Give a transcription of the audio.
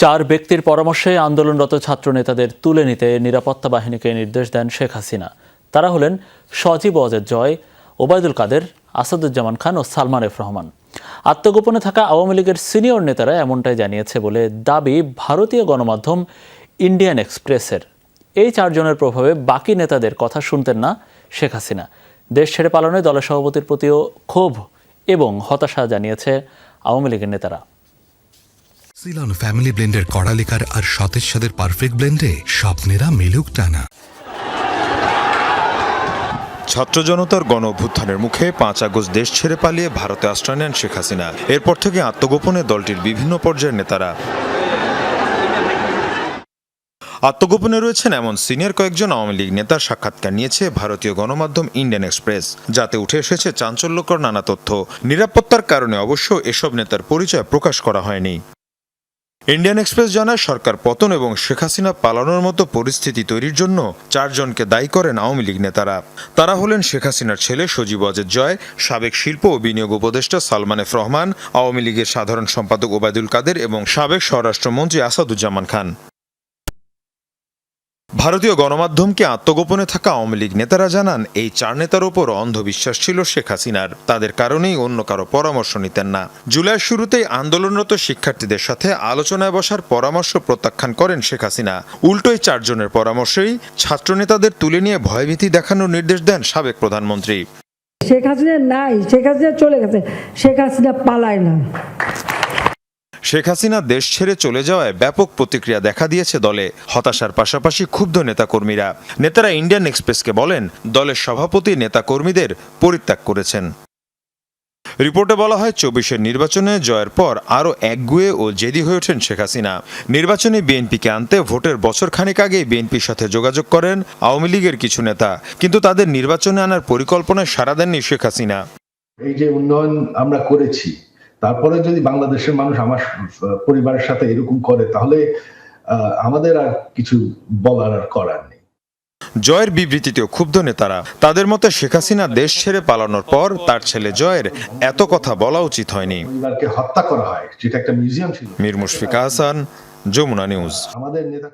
চার ব্যক্তির পরামর্শে আন্দোলনরত ছাত্র নেতাদের তুলে নিতে নিরাপত্তা বাহিনীকে নির্দেশ দেন শেখ হাসিনা। তারা হলেন সজীব অজেদ জয়, ওবায়দুল কাদের, আসাদুজ্জামান খান ও সালমান এফ রহমান। আত্মগোপনে থাকা আওয়ামী লীগের সিনিয়র নেতারা এমনটাই জানিয়েছে বলে দাবি ভারতীয় গণমাধ্যম ইন্ডিয়ান এক্সপ্রেসের। এই চারজনের প্রভাবে বাকি নেতাদের কথা শুনতেন না শেখ হাসিনা। দেশ ছেড়ে পালনে দলের সভাপতির প্রতিও ক্ষোভ এবং হতাশা জানিয়েছে আওয়ামী লীগের নেতারা। সিলন ফ্যামিলি ব্লেন্ডের কড়ালিকার আর সতেজ সাদের পারফেক্ট ব্লেন্ডে স্বপ্নেরা মিলুক টানা। ছাত্র জনতার গণ অভ্যুত্থানের মুখে পাঁচ আগস্ট দেশ ছেড়ে পালিয়ে ভারতে আশ্রয় নেন শেখ হাসিনা। এরপর থেকে আত্মগোপনে দলটির বিভিন্ন পর্যায়ের নেতারা। আত্মগোপনে রয়েছেন এমন সিনিয়র কয়েকজন আওয়ামী লীগ নেতার সাক্ষাৎকার নিয়েছে ভারতীয় গণমাধ্যম ইন্ডিয়ান এক্সপ্রেস, যাতে উঠে এসেছে চাঞ্চল্যকর নানা তথ্য। নিরাপত্তার কারণে অবশ্য এসব নেতার পরিচয় প্রকাশ করা হয়নি। ইন্ডিয়ান এক্সপ্রেস জানায়, সরকার পতন এবং শেখ হাসিনা পালানোর মতো পরিস্থিতি তৈরির জন্য চারজনকে দায়ী করেন আওয়ামী লীগ নেতারা। তারা হলেন শেখ হাসিনার ছেলে সজীব অজেদ জয়, সাবেক শিল্প ও বিনিয়োগ উপদেষ্টা সালমান এফ রহমান, আওয়ামী লীগের সাধারণ সম্পাদক ওবায়দুল কাদের এবং সাবেক স্বরাষ্ট্রমন্ত্রী আসাদুজ্জামান খান। ভারতীয় গণমাধ্যমকে আত্মগোপনে থাকা আওয়ামী লীগ নেতারা জানান, এই চার নেতার ওপর অন্ধবিশ্বাস ছিল শেখ হাসিনার। তাদের কারণেই অন্য কারও পরামর্শ নিতেন না। জুলাইয়ের শুরুতেই আন্দোলনরত শিক্ষার্থীদের সাথে আলোচনায় বসার পরামর্শ প্রত্যাখ্যান করেন শেখ হাসিনা। উল্টোই চারজনের পরামর্শেই ছাত্রনেতাদের তুলে নিয়ে ভয়ভীতি দেখানোর নির্দেশ দেন সাবেক প্রধানমন্ত্রী। শেখ হাসিনা নাই, শেখ হাসিনা চলে গেছে, শেখ হাসিনা পালায় না। শেখ হাসিনা দেশ ছেড়ে চলে যাওয়ায় ব্যাপক প্রতিক্রিয়া দেখা দিয়েছে দলে। হতাশার পাশাপাশি ক্ষুব্ধ নেতাকর্মীরা। নেতারা ইন্ডিয়ান এক্সপ্রেসকে বলেন, দলের সভাপতি নেতাকর্মীদের পরিত্যাগ করেছেন। রিপোর্টে বলা হয়, চব্বিশের নির্বাচনে জয়ের পর আরও একগুয়ে ও জেদি হয়ে ওঠেন শেখ হাসিনা। নির্বাচনে বিএনপিকে আনতে ভোটের বছর খানেক আগেই বিএনপির সাথে যোগাযোগ করেন আওয়ামী লীগের কিছু নেতা। কিন্তু তাদের নির্বাচনে আনার পরিকল্পনায় সাড়া দেননি শেখ হাসিনা। এই যে উন্নয়ন আমরা করেছি তারপরে যদি বাংলাদেশের মানুষ আমার পরিবারের সাথে এরকম করে তাহলে আমাদের আর কিছু বলার আর করার নেই। জয়ের বিবৃতিতেও ক্ষুব্ধ নেতারা তাদের মতে শেখ হাসিনা দেশ ছেড়ে পালানোর পর তার ছেলে জয়ের এত কথা বলা উচিত হয়নি। হত্যা করা হয় যেটা একটা মিউজিয়াম ছিল। মীর মুশফিকা হাসান যমুনা নিউজ। আমাদের নেতা